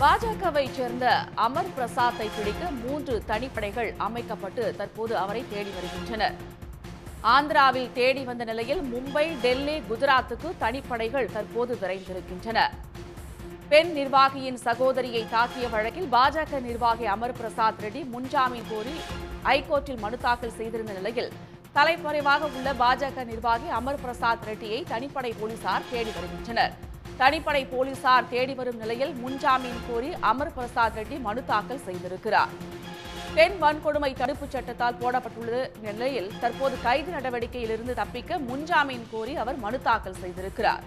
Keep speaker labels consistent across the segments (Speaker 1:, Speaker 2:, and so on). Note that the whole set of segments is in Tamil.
Speaker 1: பாஜகவை சேர்ந்த அமர் பிரசாத்தை பிடிக்க மூன்று தனிப்படைகள் அமைக்கப்பட்டு தற்போது அவரை தேடி வருகின்றனர். ஆந்திராவில் தேடி வந்த நிலையில் மும்பை டெல்லி குஜராத்துக்கு தனிப்படைகள் தற்போது விரைந்திருக்கின்றன. பெண் நிர்வாகியின் சகோதரியை தாக்கிய வழக்கில் பாஜக நிர்வாகி அமர் பிரசாத் ரெட்டி முன்ஜாமீன் கோரி ஐகோர்ட்டில் மனு தாக்கல் செய்திருந்த நிலையில் தலைமறைவாக உள்ள பாஜக நிர்வாகி அமர் பிரசாத் ரெட்டியை தனிப்படை போலீசார் தேடி வருகின்றனர். தனிப்படை போலீசார் தேடி வரும் நிலையில் முன்ஜாமீன் கோரி அமர் பிரசாத் ரெட்டி மனு தாக்கல் செய்திருக்கிறார். பெண் வன்கொடுமை தடுப்புச் சட்டத்தால் போடப்பட்டுள்ள நிலையில் தற்போது கைது நடவடிக்கையிலிருந்து தப்பிக்க முன்ஜாமீன் கோரி அவர் மனு தாக்கல் செய்திருக்கிறார்.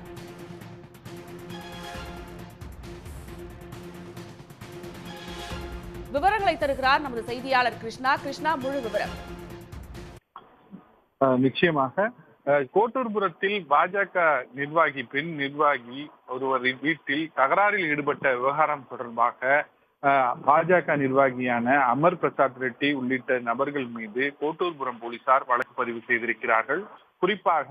Speaker 1: விவரங்களை தருகிறார் நமது செய்தியாளர் கிருஷ்ணா. கிருஷ்ணா முழு விவரம்.
Speaker 2: நிச்சயமாக கோட்டூர்புரத்தில் பாஜக நிர்வாகி பெண் நிர்வாகி ஒருவரின் வீட்டில் தகராறில் ஈடுபட்ட விவகாரம் தொடர்பாக பாஜக நிர்வாகியான அமர் பிரசாத் ரெட்டி உள்ளிட்ட நபர்கள் மீது கோட்டூர்புரம் போலீசார் வழக்கு பதிவு செய்திருக்கிறார்கள். குறிப்பாக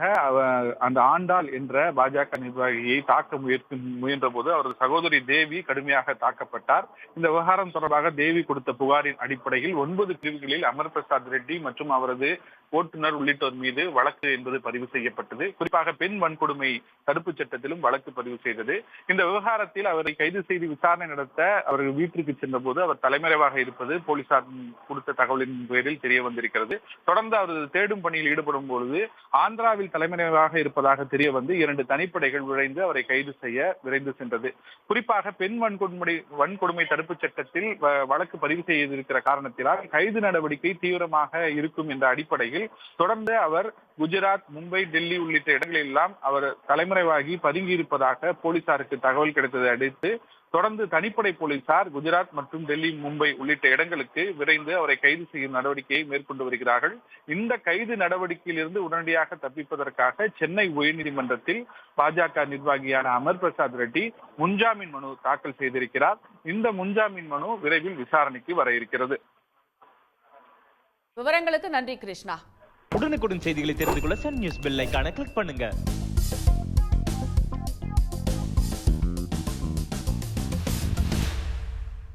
Speaker 2: அந்த ஆண்டாள் என்ற பாஜக நிர்வாகியை தாக்க முயற்சி முயன்ற போது அவரது சகோதரி தேவி கடுமையாக தாக்கப்பட்டார். இந்த விவகாரம் தொடர்பாக தேவி கொடுத்த புகாரின் அடிப்படையில் ஒன்பது பிரிவுகளில் அமர் பிரசாத் ரெட்டி மற்றும் அவரது ஓட்டுநர் உள்ளிட்டோர் மீது வழக்கு என்பது பதிவு செய்யப்பட்டது. குறிப்பாக பெண் வன்கொடுமை தடுப்புச் சட்டத்திலும் வழக்கு பதிவு செய்தது. இந்த விவகாரத்தில் அவரை கைது செய்து விசாரணை நடத்த அவர்கள் வீட்டிற்கு சென்றபோது அவர் தலைமறைவாக இருப்பது போலீசார் கொடுத்த தகவலின் பேரில் தெரிய வந்திருக்கிறது. தொடர்ந்து அவரது தேடும் பணியில் ஈடுபடும் பொழுது ஆந்திராவில் தலைமையாக இருப்பதாக தெரிய வந்து இரண்டு தனிப்படைகள் விரைந்து அவரை கைது செய்ய விரைந்து சென்றது. குறிப்பாக பெண் வன்கொடுமை வன்கொடுமை தடுப்புச் சட்டத்தில் வழக்கு பதிவு செய்திருக்கிற காரணத்தினால் கைது நடவடிக்கை தீவிரமாக இருக்கும் என்ற அடிப்படையில் தொடர்ந்து அவர் குஜராத் மும்பை டெல்லி உள்ளிட்ட இடங்களில் எல்லாம் அவர் தலைமறைவாகி பதுங்கியிருப்பதாக போலீசாருக்கு தகவல் கிடைத்ததை அடுத்து தொடர்ந்து தனிப்படை போலீசார் குஜராத் மற்றும் டெல்லி மும்பை உள்ளிட்ட இடங்களுக்கு விரைந்து அவரை கைது செய்யும் நடவடிக்கையை மேற்கொண்டு வருகிறார்கள். இந்த கைது நடவடிக்கையிலிருந்து உடனடியாக தப்பிப்பதற்காக சென்னை உயர்நீதிமன்றத்தில் பாஜக நிர்வாகியான அமர் பிரசாத் ரெட்டி முன்ஜாமீன் மனு தாக்கல் செய்திருக்கிறார். இந்த முன்ஜாமீன் மனு விரைவில் விசாரணைக்கு வர இருக்கிறது.
Speaker 1: விவரங்களுக்கு நன்றி கிருஷ்ணா.
Speaker 3: உடனுக்குடன் செய்திகளை தெரிந்து கொள்ள சன் நியூஸ் பெல் ஐகானை கிளிக் பண்ணுங்க.